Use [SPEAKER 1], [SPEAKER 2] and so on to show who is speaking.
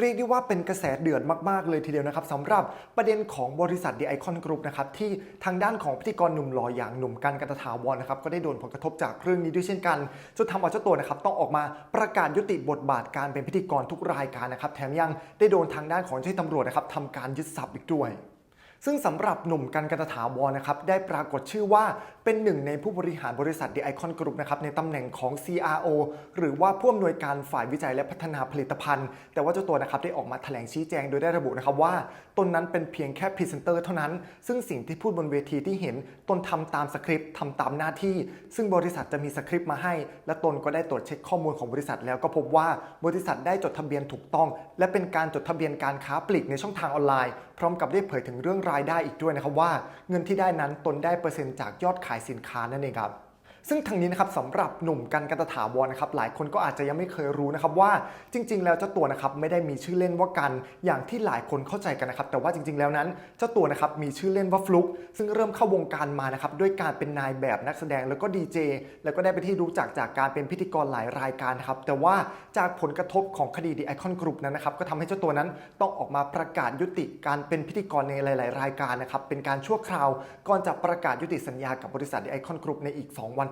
[SPEAKER 1] เรียกได้ว่าเป็นกระแสเดือดมาก ๆ เลยทีเดียวนะครับสำหรับประเด็นของบริษัท The Icon Group นะครับที่ทางด้านของพิธีกรหนุ่มหล่ออย่างหนุ่มกันกันตถาวรนะครับก็ได้โดนผลกระทบจากเรื่องนี้ด้วยเช่นกันจนทำเอาเจ้าตัวนะครับต้องออกมาประกาศยุติบทบาทการเป็นพิธีกรทุกรายการนะครับแถมยังได้โดนทางด้านของเจ้าหน้าที่ตำรวจนะครับทำการยึดทรัพย์อีกด้วย ซึ่งสำหรับหนุ่มกันกันตถาวรนะครับได้ปรากฏชื่อว่าเป็นหนึ่งในผู้บริหารบริษัท The Icon Group นะครับในตำแหน่งของ CRO หรือว่าผู้อำนวยการฝ่ายวิจัยและพัฒนาผลิตภัณฑ์ แต่ว่าเจ้าตัวนะครับได้ออกมาแถลงชี้แจงโดยได้ระบุนะครับว่าตนนั้นเป็นเพียงแค่พรีเซนเตอร์เท่านั้น ซึ่งสิ่งที่พูดบนเวทีที่เห็นตนทำตามสคริปต์ทำตามหน้าที่ ซึ่งบริษัทจะมีสคริปต์มาให้ และตนก็ได้ตรวจเช็คข้อมูลของบริษัท แล้วก็พบว่าบริษัทได้จดทะเบียนถูกต้อง และเป็นการจดทะเบียนการค้าปลีกในช่องทางออนไลน์ พร้อมกับได้เผยถึงเรื่องรายได้อีกด้วยนะครับว่าเงินที่ได้นั้นตนได้เปอร์เซ็นต์จากยอดขายสินค้านั่นเองครับ ซึ่งทางนี้นะครับสำหรับหนุ่มกันกันตถาวรนะครับหลายคนก็อาจจะยังไม่เคยรู้นะครับว่าจริง ๆ แล้วเจ้าตัวนะครับไม่ได้มีชื่อเล่นว่ากันอย่างที่หลายคนเข้าใจกันนะครับแต่ว่าจริง ๆ แล้วนั้นเจ้าตัวนะครับมีชื่อเล่นว่าฟลุกซึ่งเริ่มเข้าวงการมานะครับด้วยการเป็นนายแบบนักแสดงแล้วก็ดีเจแล้วก็ได้ไปที่รู้จักจากการเป็นพิธีกรหลายรายการครับแต่ว่าจากผลกระทบของคดีดีไอคอนกรุ๊ปนั้นนะครับก็ทำให้เจ้าตัวนั้นต้องออกมาประกาศยุติการเป็นพิธีกรในหลาย ๆ รายการนะครับเป็นการชั่วคราวก่อนจะประกาศยุติสัญญากับบริษัทดีไอคอนกรุ๊ปในอีก 2 วัน